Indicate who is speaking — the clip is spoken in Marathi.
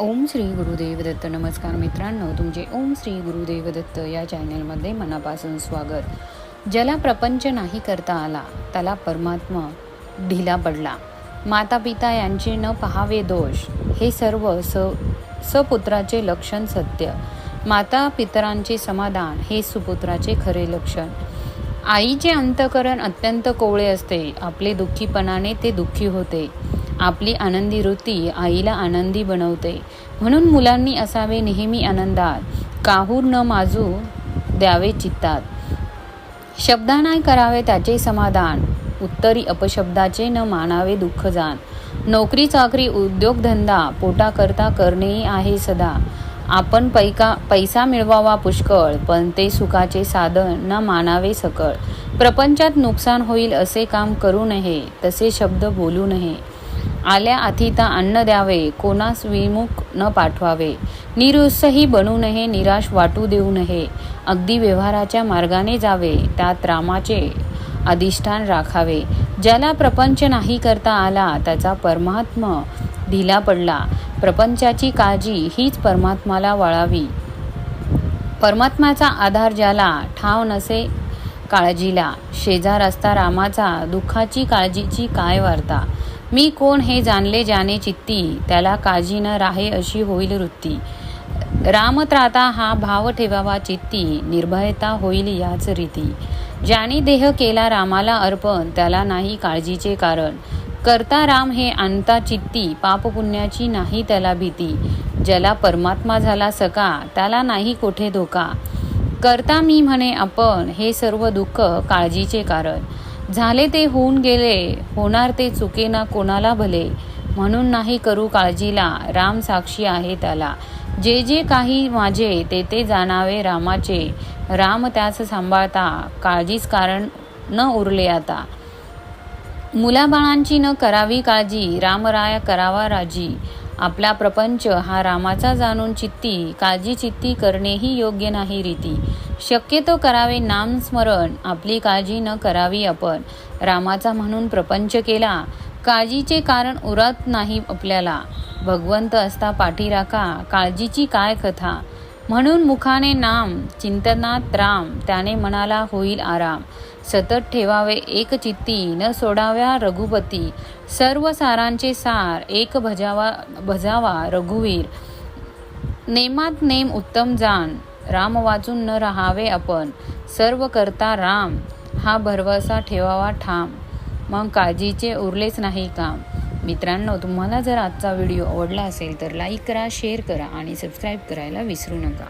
Speaker 1: ओम श्री गुरुदेव दत्त. नमस्कार मित्रांनो तुमचे ओम श्री गुरुदेव दत्त या चॅनलमध्ये मनापासून स्वागत. ज्याला प्रपंच नाही करता आला त्याला परमात्मा ढिला पडला. माता पिता यांचे न पहावे दोष हे सर्व स सपुत्राचे लक्षण सत्य. माता पितरांचे समाधान हे सुपुत्राचे खरे लक्षण. आईचे अंतकरण अत्यंत कोवळे असते आपले दुःखीपणाने ते दुःखी होते. आपली आनंदी वृत्ती आईला आनंदी बनवते. म्हणून मुलांनी असावे नेहमी आनंदात. काहूर न माजू द्यावे चित्तात. शब्दानाय करावे त्याचे समाधान. उत्तरी अपशब्दाचे न मानावे दुःख जाण नोकरी चाकरी उद्योगधंदा पोटाकरता करणे आहे सदा. आपण पैका पैसा मिळवावा पुष्कळ पण ते सुखाचे साधन न मानावे सकळ. प्रपंचात नुकसान होईल असे काम करू नये तसे शब्द बोलू नये. आल्या अथिता अन्न द्यावे कोणास विमुख न पाठवावे. निरुत्साही बनू नये निराश वाटू देऊ नये. अगदी व्यवहाराच्या मार्गाने जावे त्यात रामाचे अधिष्ठान राखावे. ज्याला प्रपंच नाही करता आला त्याचा परमात्मा ढिला पडला. प्रपंचाची काळजी हीच परमात्माला वळावी. परमात्माचा आधार ज्याला ठाव नसे काळजीला. शेजार असता रामाचा दुःखाची काळजीची काय वार्ता? मी कोण हे जाणले ज्याने चित्ती त्याला काजी न राहे अशी होईल वृत्ती. रामत्राता हा भाव ठेवावा चित्ती निर्भयता होईल याच रीती. ज्याने देह केला रामाला अर्पण त्याला नाही काळजीचे कारण. करता राम हे आणता चित्ती पापपुण्याची नाही त्याला भीती. ज्याला परमात्मा झाला सका त्याला नाही कोठे धोका. करता मी म्हणे आपण हे सर्व दुःख काळजीचे कारण. झाले ते होऊन गेले होणार ते चुके ना कोणाला भले? म्हणून नाही करू काळजीला राम साक्षी आहे त्याला. जे जे काही माझे ते ते जाणावे रामाचे. राम त्यास सांभाळता काळजीच कारण न उरले आता. मुलाबाळांची न करावी काळजी रामराया करावा राजी. आपला प्रपंच हा रामाचा जाणून चित्ती काळजी चित्ती करणेही योग्य नाही रीती. शक्यतो करावे नामस्मरण आपली काळजी न करावी आपण. रामाचा म्हणून प्रपंच केला काळजीचे कारण उरत नाही आपल्याला. भगवंत असता पाठी राखा काळजीची काय कथा? म्हणून मुखाने नाम चिंतनात राम त्याने मनाला होईल आराम. सतत ठेवावे एक चित्ती न सोडाव्या रघुपती. सर्व सारांचे सार एक भजावा भजावा रघुवीर. नेमात नेम उत्तम जाण राम वाचून न राहावे आपण. सर्व करता राम हा भरवसा ठेवावा ठाम. मग काळजीचे उरलेच नाही काम. मित्रांनो तुम्हाला जर आजचा व्हिडिओ आवडला असेल तर लाईक करा शेअर करा आणि सबस्क्राईब करायला विसरू नका.